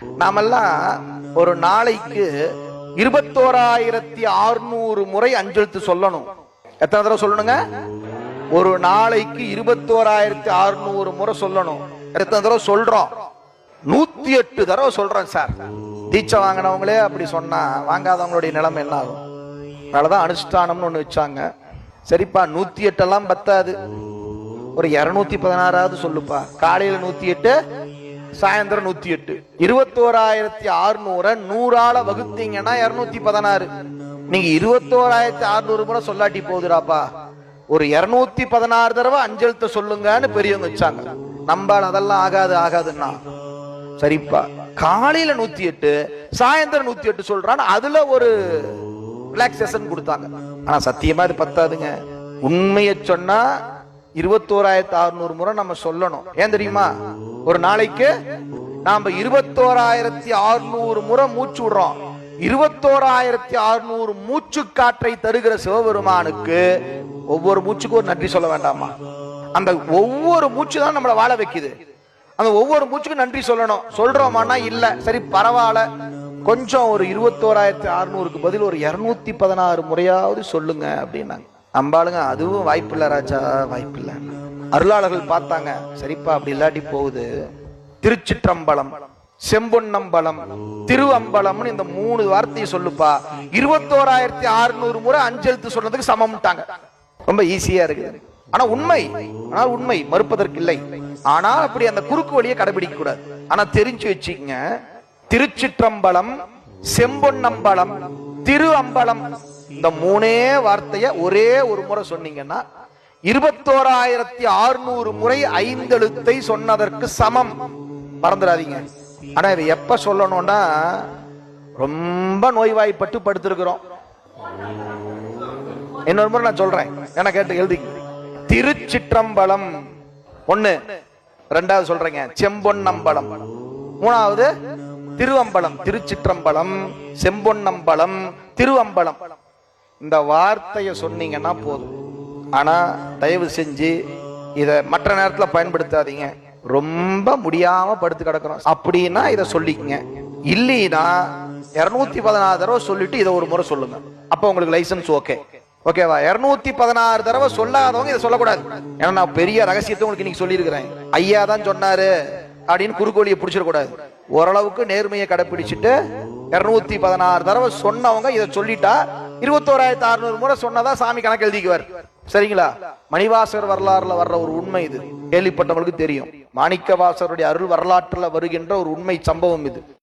நாமெல்லாம் ஒரு நாளைக்கு இருபத்தோராயிரத்தி அறுநூறு முறை அஞ்செழுத்து சொல்லணும். எத்தனை தடவை சொல்லணுங்க? ஒரு நாளைக்கு இருபத்தோராயிரத்தி அறுநூறு முறை சொல்லணும். எத்தனை தடவை சொல்றோம்? நூத்தி எட்டு தடவை சொல்றேன் சார். தீட்சை வாங்கினவங்களே அப்படி சொன்னா வாங்காதவங்களுடைய நிலைமை என்ன ஆகும்? அதனாலதான் அனுஷ்டானம்னு ஒண்ணு வச்சாங்க. சரிப்பா நூத்தி எட்டெல்லாம் பத்தாது. ஒரு இருநூத்தி பதினாறாவது சொல்லுப்பா. காலையில நூத்தி எட்டு சாயந்தரம் நூத்தி எட்டு இருபத்தோராயிரத்தி அறுநூற நூறால வகுத்தீங்கன்னா இருநூத்தி பதினாறு. நீங்க இருபத்தோராயிரத்தி அறுநூறு முறை சொல்லாட்டி போகுதுடாப்பா ஒரு இருநூத்தி பதினாறு தடவை அஞ்செழுத்த சொல்லுங்கன்னு பெரியவங்க வச்சாங்க. நம்பால் அதெல்லாம் ஆகாது ஆகாதுன்னா. சரிப்பா. காலையில நூத்தி எட்டு சாயந்தரம் நூத்தி எட்டு சொல்றான் அதுல ஒரு ரிலாக்ஸேஷன் கொடுத்தாங்க. ஆனா சத்தியமா இது பத்தாதுங்க. உண்மையை சொன்னா இருபத்தோராயிரத்தி அறுநூறு முறை நம்ம சொல்லணும். ஏன் தெரியுமா? ஒரு நாளைக்கு நாம இருபத்தோராயிரத்தி அறுநூறு முறை மூச்சு விடுறோம். இருபத்தோராயிரத்தி அறுநூறு மூச்சு காற்றை தருகிற சிவபெருமானுக்கு ஒவ்வொரு மூச்சுக்கும் ஒரு நன்றி சொல்ல வேண்டாமா? அந்த ஒவ்வொரு மூச்சு தான் நம்மளை வாழ வைக்குது. அந்த ஒவ்வொரு மூச்சுக்கும் நன்றி சொல்லணும். சொல்றோமானா இல்ல. சரி பரவாயில்ல. கொஞ்சம் ஒரு இருபத்தோராயிரத்தி அறுநூறுக்கு பதில் ஒரு இருநூத்தி பதினாறு முறையாவது சொல்லுங்க அப்படின்னாங்க. நம்பாளுங்க அதுவும் வாய்ப்பு இல்லை ராஜா வாய்ப்பு இல்லை அருளாளர்கள் பார்த்தாங்க சரிப்பா அப்படி இல்லாட்டி போகுது. திருச்சிற்றம்பலம் செம்பொன்னம்பலம் திருவம்பலம்னு இந்த மூணு வார்த்தையை சொல்லுப்பா. இருபத்தோராயிரத்தி அறுநூறு முறை அஞ்செழுத்து சொன்னதுக்கு சமம்ட்டாங்க. ரொம்ப ஈஸியா இருக்கு. ஆனா உண்மை ஆனால் உண்மை மறுப்பதற்கு இல்லை ஆனா அப்படி அந்த குறுக்கு வழியை கடைபிடிக்க கூடாது. ஆனா தெரிஞ்சு வச்சுக்கங்க. திருச்சிற்றம்பலம் செம்பொன்னம்பலம் திரு அம்பலம் இந்த மூணே வார்த்தைய ஒரே ஒரு முறை சொன்னீங்கன்னா இருபத்தோராயிரத்தி அறுநூறு முறை ஐந்தெழுத்தை சொன்னதற்கு சமம். மறந்துடாதீங்க. ஆனா இதை எப்ப சொல்லணும்னா ரொம்ப நோய்வாய்ப்பட்டு படுத்திருக்கிறோம். இன்னொரு முறை நான் சொல்றேன். என கேட்டு எழுதி. திருச்சிற்றம்பலம். ஒண்ணு. ரெண்டாவது சொல்றேங்க. செம்பொன்னம்பலம். மூணாவது திருவம்பலம் திருச்சிற்றம்பலம் செம்பொன்னம்பலம் திருவம்பலம். இந்த வார்த்தையை சொன்னீங்கன்னா போதும். ஆனா தயவு செஞ்சு இதை மற்ற நேரத்தில் பயன்படுத்தாதீங்க. ரொம்ப முடியாம படுத்து கிடக்குறோம். அப்படின்னா இதை சொல்லிக்கங்க. இல்லைன்னா இருநூத்தி பதினாறு தடவை சொல்லிட்டு இதை ஒரு முறை சொல்லுங்க. அப்போ உங்களுக்கு லைசன்ஸ் ஓகே. ஓகேவா? இருநூத்தி பதினாறு தடவை சொல்லாதவங்க இதை சொல்லக்கூடாது. ஏன்னா நான் பெரிய ரகசியத்தை உங்களுக்கு இன்னைக்கு சொல்லியிருக்கிறேன். ஐயா தான் சொன்னாரு. அப்படின்னு குறுக்கோழியை பிடிச்சிடக்கூடாது ஓரளவுக்கு நேர்மையை கடைபிடிச்சிட்டு இருநூத்தி பதினாறு தடவை சொன்னவங்க இதை சொல்லிட்டா இருபத்தோராயிரத்தி அறுநூறு முறை சொன்னதா சாமி கணக்கு எழுதிக்குவார். சரிங்களா? மணிவாசகர் வரலாறுல வர்ற ஒரு உண்மை இது. கேள்விப்பட்டவங்களுக்கு தெரியும். மாணிக்க வாசகருடைய அருள் வரலாற்றுல வருகின்ற ஒரு உண்மை சம்பவம் இது.